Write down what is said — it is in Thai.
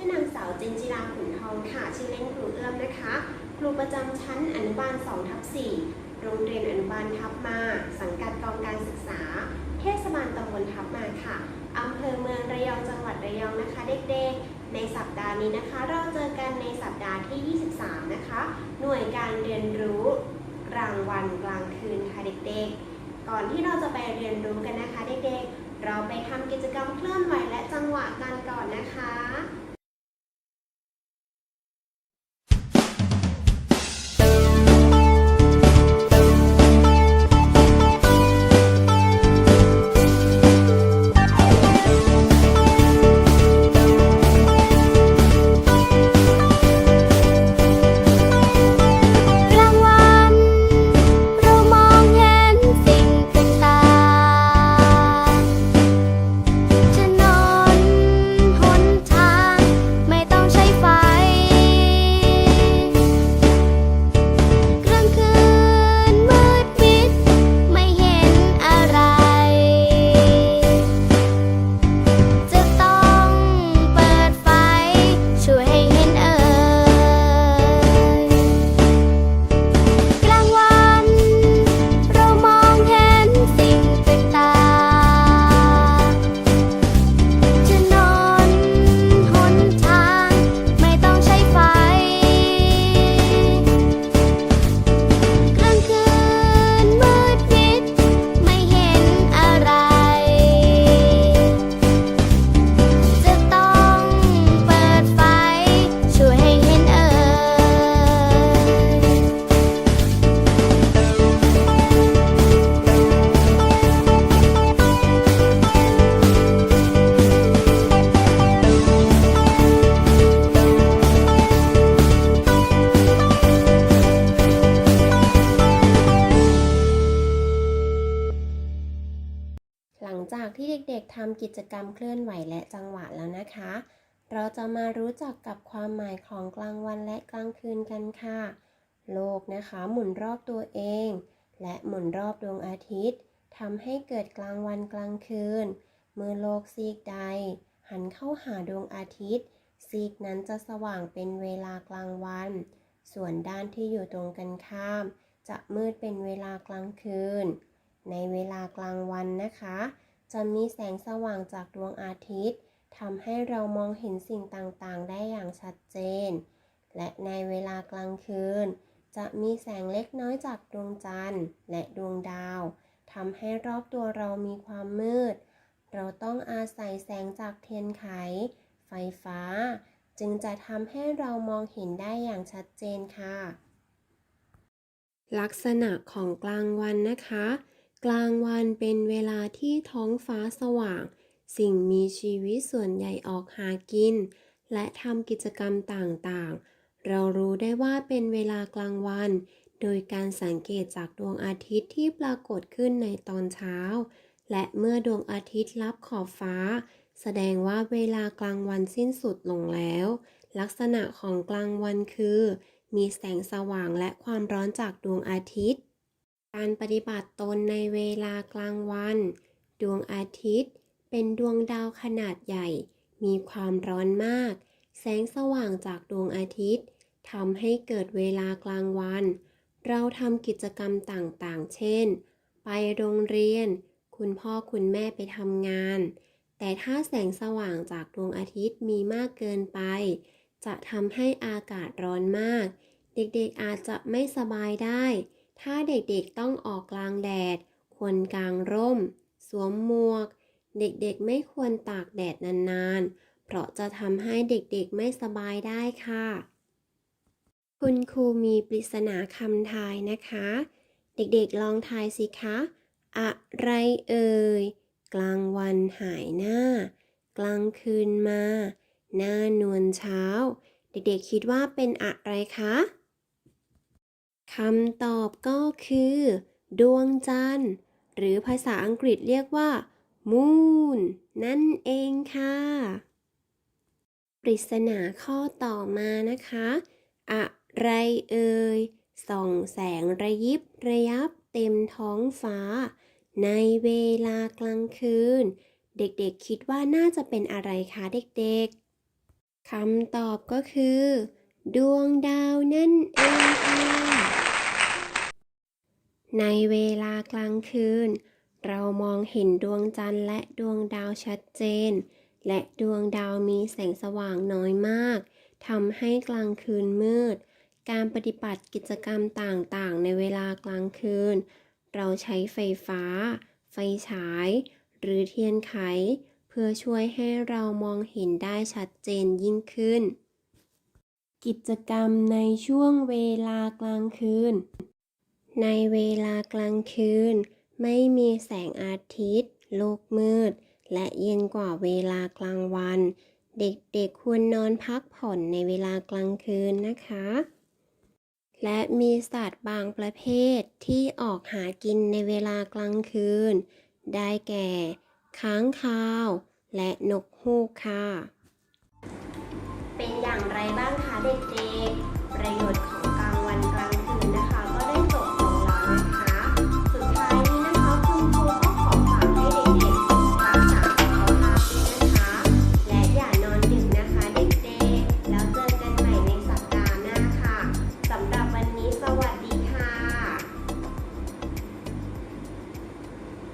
ชื่อนางสาวเจนจิราขุนทองค่ะ ชื่อเล่นครูเอื้อมนะคะ ครูประจำชั้นอนุบาล2ทับ4โรงเรียนอนุบาลทับมา สังกัดกองการศึกษา เทศบาลตำบลทับมาค่ะอำเภอเมืองระยองจังหวัดระยองนะคะ เด็กๆ ในสัปดาห์นี้นะคะ เราเจอกันในสัปดาห์ที่ 23 นะคะ หน่วยการเรียนรู้รางวันกลางคืนค่ะเด็กๆ ก่อนที่เราจะไปเรียนรู้กันนะคะเด็กๆ เราไปทำกิจกรรมเคลื่อนไหวและจังหวะกันก่อนนะคะ เด็กๆทำกิจกรรมเคลื่อนไหวและจังหวะแล้วนะคะ เราจะมารู้จักกับความหมายของกลางวันและกลางคืนกันค่ะ โลกนะคะหมุนรอบตัวเอง และหมุนรอบดวงอาทิตย์ทำให้เกิดกลางวันกลางคืน เมื่อโลกซีกใด หันเข้าหาดวงอาทิตย์ ซีกนั้นจะสว่างเป็นเวลากลางวัน ส่วนด้านที่อยู่ตรงกันข้าม จะมืดเป็นเวลากลางคืน ในเวลากลางวันนะคะ จะมีแสงสว่างจากดวงอาทิตย์ทำให้เรามองเห็นสิ่งต่างๆ ได้อย่างชัดเจน และในเวลากลางคืน จะมีแสงเล็กน้อยจากดวงจันทร์ และดวงดาวทำให้รอบตัวเรามีความมืด เราต้องอาศัยแสงจากเทียนไข ไฟฟ้า จึงจะทำให้เรามองเห็นได้อย่างชัดเจนค่ะ ลักษณะของกลางวันนะคะ กลางวันเป็นเวลาที่ท้องฟ้าสว่าง สิ่งมีชีวิตส่วนใหญ่ออกหากิน และทำกิจกรรมต่างๆ เรารู้ได้ว่าเป็นเวลากลางวัน โดยการสังเกตจากดวงอาทิตย์ที่ปรากฏขึ้นในตอนเช้า และเมื่อดวงอาทิตย์ลับขอบฟ้า แสดงว่าเวลากลางวันสิ้นสุดลงแล้ว ลักษณะของกลางวันคือ มีแสงสว่างและความร้อนจากดวงอาทิตย์ การปฏิบัติตนในเวลากลางวัน ดวงอาทิตย์ เป็นดวงดาวขนาดใหญ่ มีความร้อนมาก แสงสว่างจากดวงอาทิตย์ทำให้เกิดเวลากลางวัน เราทำกิจกรรมต่างๆ เช่น ไปโรงเรียน คุณพ่อคุณแม่ไปทำงาน แต่ถ้าแสงสว่างจากดวงอาทิตย์มีมากเกินไป จะทำให้อากาศร้อนมาก เด็กๆอาจจะไม่สบายได้ ถ้าเด็กๆต้องออกกลางแดด ควรกางร่ม สวมหมวก เด็กๆไม่ควรตากแดดนานๆ เพราะจะทำให้เด็กๆไม่สบายได้ค่ะ คุณครูมีปริศนาคำทายนะคะ เด็กๆลองทายสิคะ อะไรเอ่ย กลางวันหายหน้า กลางคืนมา หน้านวลเช้า เด็กๆคิดว่าเป็นอะไรคะ คำตอบก็คือ ดวงจันทร์ หรือภาษาอังกฤษเรียกว่า moon นั่นเองค่ะ ปริศนาข้อต่อมานะคะ อะไรเอ่ย ส่องแสงระยิบระยับเต็มท้องฟ้า ในเวลากลางคืน เด็กๆคิดว่าน่าจะเป็นอะไรคะเด็กๆคำตอบก็คือ ดวงดาวนั่นเองค่ะ ในเวลากลางคืน เรามองเห็นดวงจันทร์และดวงดาวชัดเจน และดวงดาวมีแสงสว่างน้อยมากทำให้กลางคืนมืด การปฏิบัติกิจกรรมต่างๆ ในเวลากลางคืน เราใช้ไฟฟ้า ไฟฉาย หรือเทียนไข เพื่อช่วยให้เรามองเห็นได้ชัดเจนยิ่งขึ้น กิจกรรมในช่วงเวลากลางคืน ในเวลากลางคืน ไม่มีแสงอาทิตย์ โลกมืด และเย็นกว่าเวลากลางวัน เด็กๆควรนอนพักผ่อนในเวลากลางคืนนะคะ และมีสัตว์บางประเภทที่ออกหากินในเวลากลางคืน ได้แก่ ค้างคาว และนกฮูกค่ะ เป็นอย่างไรบ้างคะเด็กๆ ประโยชน์ของกลางวันกลาง